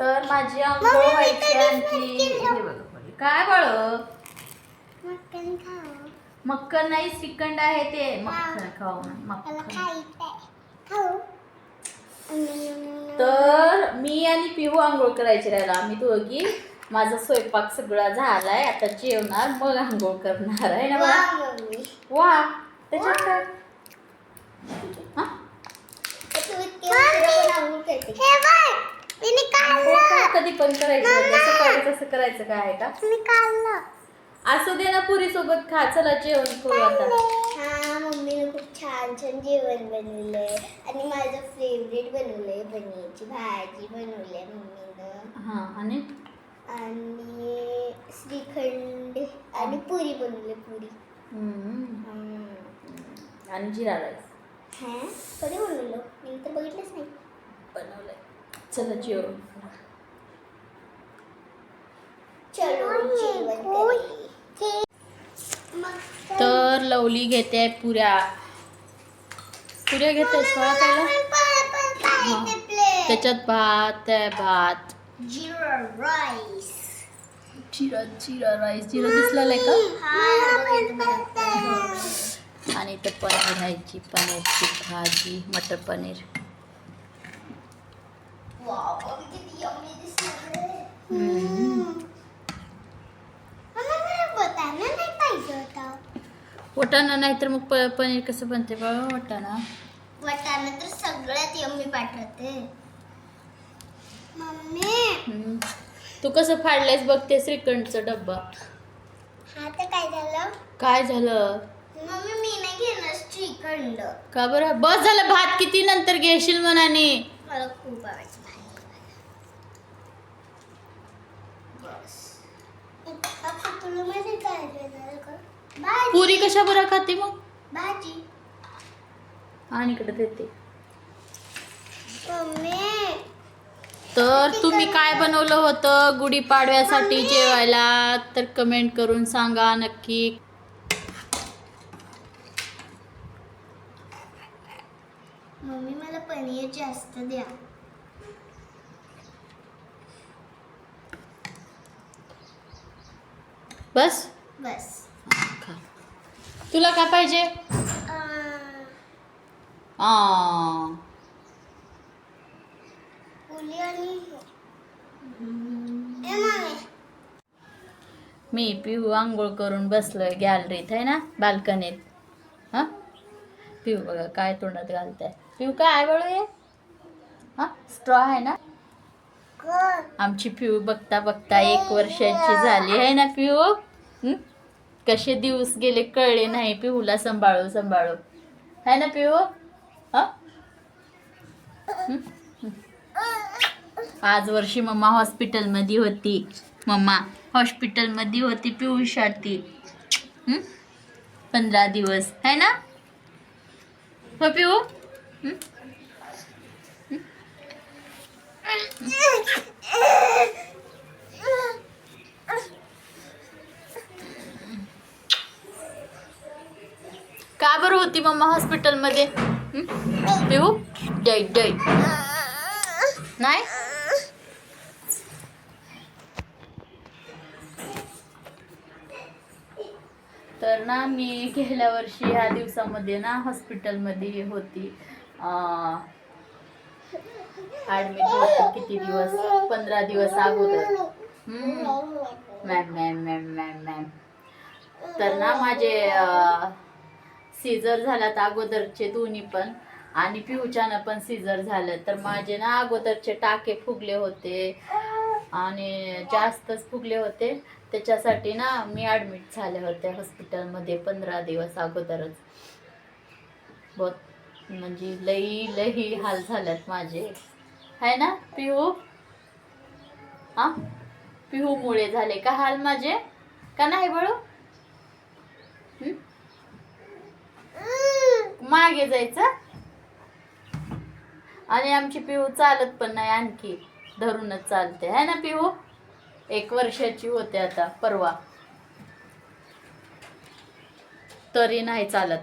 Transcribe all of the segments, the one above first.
तर माझी आंघोळ व्हायची आणखी. हे बघा. काय बाळ? मक्कन नाही श्रीखंड आहे ते. मक्खन खाऊ मक्खन. तर मी आणि पिहू आंघोळ करायची राहिला. आम्ही दोघी. माझा स्वयंपाक सगळा झालाय. आता जेवणार मग आंघोळ करणार आहे ना वा त्याच्यात काय? हा? हे कधी पण करायचं होतं. सकाळी तसं करायचं काय आहे का? मी काढलं. असू दे ना पुरी सोबत खा चला जेवण करू आता. हा मम्मीने खूप छान छान जेवण बनवलंय. आणि माझं फेवरेट बनवलंय पनीरची भाजी बनवली मम्मीनं. हा आणि? आणि श्रीखंड आणि पुरी बनवली पुरी. हम्म. हम्म. आणि जिरा राईस. हा कधी बनवलं? मी तर बघितलंच नाही. बनवलंय. चला जेवण तर लवली घेते पुऱ्या. पुऱ्या घेते सोळा पहिला त्याच्यात भात आहे भात. जिरा राईस जिरा जिरा राईस जिरा दिसला का? आणि इथं पनीर ह्याची पनीरची भाजी मटर पनीर. वाटाणा नाही तर मग पनीर कसं बनते बाबा वाटाणा. वाटाणा तर सगळ्यात यम्मी पाठवते. मम्मी. तू कसं फाडलंयस बघ ते श्रीखंडचा डब्बा. हा तर काय झालं? काय झालं? मम्मी मी नाही घेणार श्रीखंड. का बरं? बस झालं भात किती नंतर घेशील मनाने मला खूप आवडतं बस आता तुला माहिती काय देणार का भाजी. पुरी कशा बरं खाते मग? भाजी. आणि इकडे देते. मम्मी. तर तुम्ही काय बनवलं होतं गुढीपाडव्यासाठी जेवायला? तर कमेंट करून सांगा नक्की. मम्मी मला पनीर जास्त द्या. बस? बस. खा. तुला काय पाहिजे? आ. मी पिऊ आंघोळ करून बसलोय गॅलरीत आहे ना? बाल्कनीत हां? पिऊ बघा काय तोंडात घालताय. पिऊ काय आहे बळू हे हां? स्ट्रॉ आहे ना? आमची पिऊ बघता बघता एक वर्षाची झाली. आहे ना पिऊ? कसे दिवस गेले कळले नाही पिऊला. सांभाळू सांभाळू. आहे ना पिऊ? आज वर्षी मम्मा हॉस्पिटलमध्ये होती. मम्मा हॉस्पिटलमध्ये होती पिऊसाठी हं? पंधरा दिवस. आहे ना? हो पिऊ हं? का बरं होती मम्मा हॉस्पिटलमध्ये? पिऊ? डै डै नाही? तर ना मी गेल्या वर्षी ह्या दिवसामध्ये ना हॉस्पिटलमध्ये होती. ॲडमिट होती किती दिवस? पंधरा दिवस अगोदर. Ma'am ma'am ma'am ma'am ma'am. तर ना माझे सीझर झाल्यात अगोदरचे दोन्ही पण आणि पिऊच्यानं पण सीझर झालं. तर माझे ना अगोदरचे टाके फुगले होते आणि जास्तच फुगले होते. त्याच्यासाठी ना मी ॲडमिट झाले होते हॉस्पिटलमध्ये पंधरा दिवस अगोदरच. बहुत म्हणजे लई लई हाल झाल्यात माझे. आहे ना पिहू? हा? पिहूमुळे झाले का हाल माझे? का नाही बळू? मागे जायचं? आणि आमची पिहू चालत पण नाही आणखी. धरूनच चालते. है ना पिहू? एक वर्षाची होते आता परवा. तरी नाही चालत.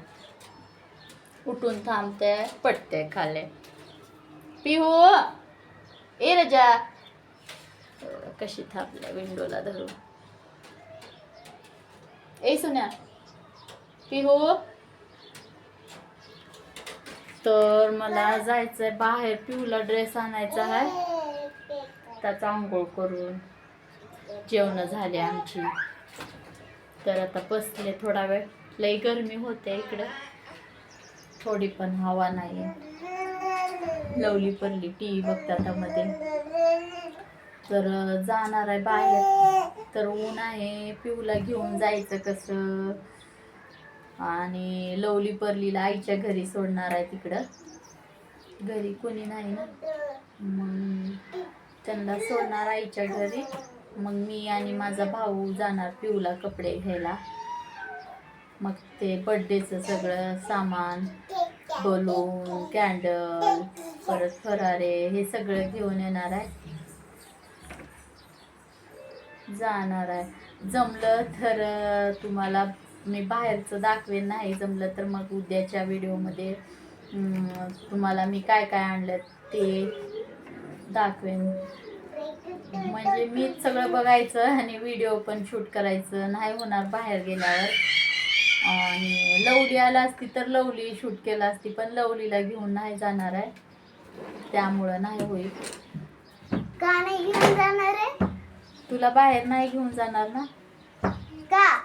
उठून थांबते पडते खाले. पिहू ए रजा. कशी थांबल्या विंडोला धरून. ए सुन्या. पिहू. तर मला जायचंय बाहेर पिहूला ड्रेस आणायचा आहे. त्याचा आंघोळ करून. जेवण झाले आमची. तर आता बसले थोडा वेळ. लई गरमी होते इकडं. थोडी पण हवा नाही लवली पडली टी व्ही बघतात मध्ये. तर जाणार आहे बाहेर. तर ऊन आहे पिऊला घेऊन जायचं कसं? आणि लवली परलीला आईच्या घरी सोडणार आहे तिकडं. घरी कोणी नाही ना? मग त्यांना सोडणार आईच्या घरी. मग मी आणि माझा भाऊ जाणार पिऊला कपडे घ्यायला. मग ते बड्डेचं सगळं सामान बलून कॅन्डल परत फरारे हे सगळं घेऊन येणार आहे. जाणार आहे. जमलं तर तुम्हाला मी बाहेरचं दाखवेन नाही. जमलं तर मग उद्याच्या व्हिडिओमध्ये तुम्हाला मी काय काय आणलं ते दाखवेन. म्हणजे मीच सगळं बघायचं आणि व्हिडिओ पण शूट करायचं. नाही होणार बाहेर गेल्यावर. आणि लवली आला असती तर लवली शूट केला असती पण लवलीला घेऊन नाही जाणार आहे. त्यामुळं नाही होईल. का नाही घेऊन जाणार आहे? तुला बाहेर नाही घेऊन जाणार ना? का?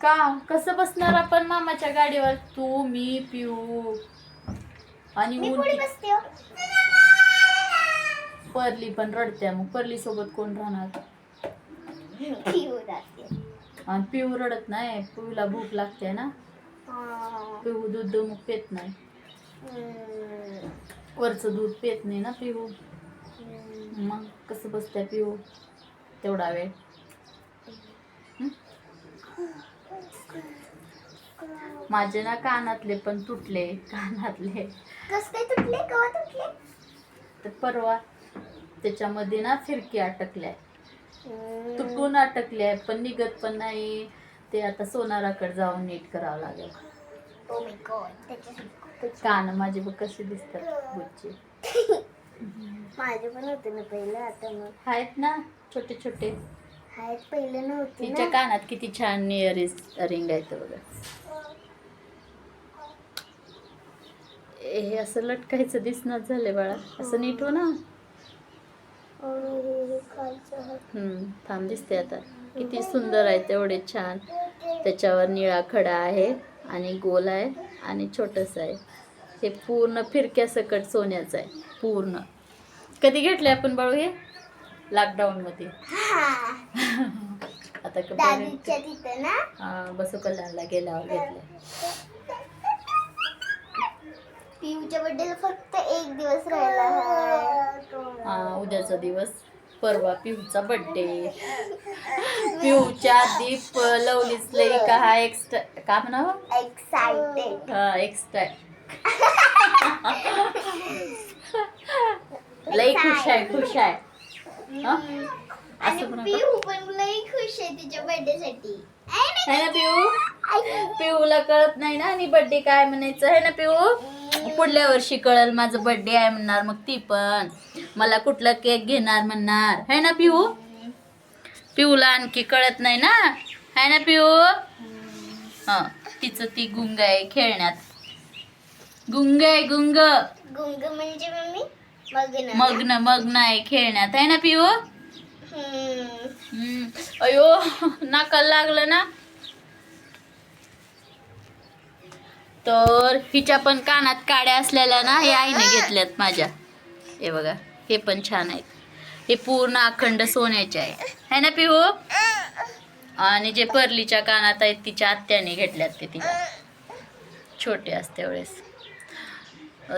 का? कसं बसणार आपण मामाच्या गाडीवर? तू मी पिऊ. आणि मी ऊन पुढे कि- बसते हो. परली पण रडते. मग परली सोबत कोण राहणार? पिऊ जाते. आणि पिऊ रडत नाही पिऊला भूक लागते ना. पिऊ दूध मग पेत नाही. वरचं दूध पेत नाही ना पिऊ. मग कसं बसते पिऊ? तेवढा वेळ? माझे ना कानातले पण तुटले कानातले. कस काय तुटले? कवा तुटले? तर परवा त्याच्यामध्ये ना फिरकी अटकल्या. तुटून अटकल्या पण निघत पण नाही. ते आता सोनाराकडे जाऊन नीट करावं लागेल. Oh my God. कान माझे बघ कसे दिसतात बुच्चे माझे पण होते ना पहिलं आता मग. आहेत ना छोटे छोटे? आहेत पहिलं नव्हते तिच्या ना कानात किती छान नियर रिंग आहेत बघा. हे असं लटकायचं दिसणार झाले बाळा. असं नीट हो ना आणि हे- हे खालचं हात. हम्म, थांब दिसते आता. किती सुंदर आहे तेवढे छान. त्याच्यावर निळा खडा आहे आणि गोल आहे आणि छोटस आहे. हे पूर्ण फिरक्या सकट सोन्याचं आहे पूर्ण. कधी घेतले आपण बाळू हे? लॉकडाऊन मध्ये हा. आता हा, बसू कल्याणला गेल्यावर घेतले पिऊच्या बर्थडेला फक्त एक दिवस राहिला. उद्याचा दिवस. परवा पिऊचा बर्थडे पिऊच्या आधी प- लवलीच लई का? हा एक्स्ट्रा का म्हणावं? एक्साइटेड हा एक्स्ट्रा लई खुश आहे खुश आहे. हा? आणि असं म्हणा पिऊ पण लई खुश आहे तिच्या बर्थडे साठी. आहे है ना पिऊ? ना? पिऊला कळत नाही ना आणि बर्थडे काय म्हणायचं? आहे ना पिऊ? पुढल्या वर्षी कळल माझं बर्थडे आहे म्हणणार मग ती पण. मला कुठला केक घेणार म्हणणार? है ना पिऊ? पिऊला आणखी कळत नाही ना? है ना पिऊ? हा तिचं ती गुंग आहे खेळण्यात. गुंग आहे गुंग. गुंग म्हणजे मम्मी मग्न. मग्न आहे खेळण्यात. आहे ना पिऊ. अयो नाकाला लागलं ना? तर हिच्या पण कानात काड्या असलेल्या ना हे आईने घेतल्यात माझ्या. हे बघा. हे पण छान आहेत. हे पूर्ण अखंड सोन्याचे आहे है ना पिहू? आणि जे परलीच्या कानात आहेत तिच्या आत्याने घेतल्यात ते तिला. छोटे असते वेळेस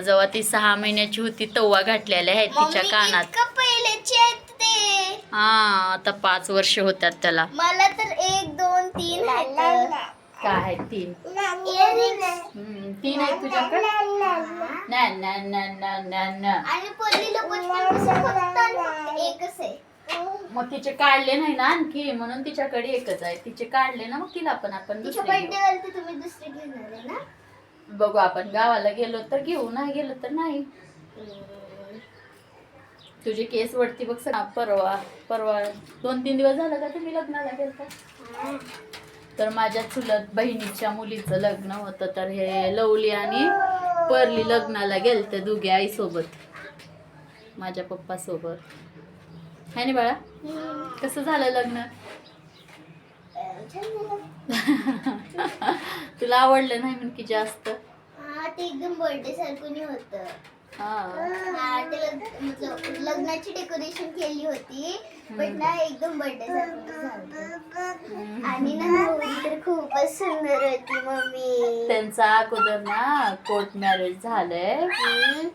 जेव्हा ती सहा महिन्याची होती तेव्हा घातलेल्या आहेत तिच्या कानात. हा आता पाच वर्ष होतात त्याला. मला तर एक दोन तीन काय आहेत तीन तीन आहेत तुझ्याकडे? ना ना ना ना ना ना. आणि फक्त आणि फक्त एकच आहे. मग तिचे काढले नाही ना आणखी? म्हणून तिच्याकडे एकच आहे. तिचे काढले ना मग तिला पण. आपण तिच्या दुसरे घेऊ. बर्थडे वरती तुम्ही दुसरे घेणार आहे ना? बघू आपण गावाला गेलो तर घेऊ नाही गेलो तर नाही. तुझे केस वरती बघ सग- परवा परवा. दोन तीन दिवस झालं का तुम्ही लग्नाला गेलता? तर माझ्या चुलत बहिणीच्या मुलीचं लग्न होतं तर हे लवली आणि परली लग्नाला गेल तर दोघे आईसोबत. माझ्या पप्पा सोबत है ना बाळा? कसं झालं लग्न? तुला आवडलं नाही म्हण की जास्त? हा ते एकदम बर्थडे सारखं होतं. हा. ते लग- मतलब लग्नाची डेकोरेशन केली होती पण ना एकदम बर्थडे आणि ना नवरी तर खूपच सुंदर होती मम्मी. त्यांचा अगोदर ना कोर्ट मॅरेज झालंय.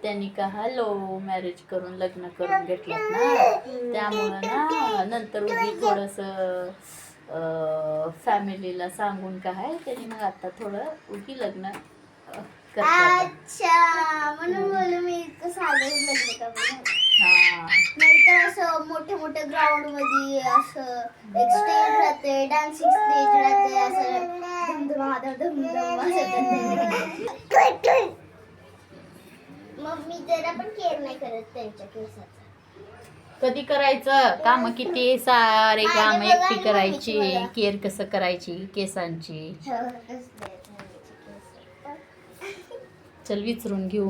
त्यांनी का लो मॅरेज करून लग्न करून घेतलं ना. त्यामुळं ना नंतर उगी थोडस फॅमिलीला सांगून काय त्यांनी मग आता थोडं उगी लग्न अं, करतात अच्छा म्हणून बोलू मी इतकं साधं लग्न का? हा नाहीतर असं ग्राउंडमध्ये असं एक स्टेज राहते डान्सिंग स्टेज राहते असं धमधमाधम धमधम असं मग मी जरा पण केअर नाही करत त्यांच्या केसाचा कधी करायचं काम किती सारे काम एकटी करायची. केअर कसं करायची केसांची हो. चल विचारून घेऊ.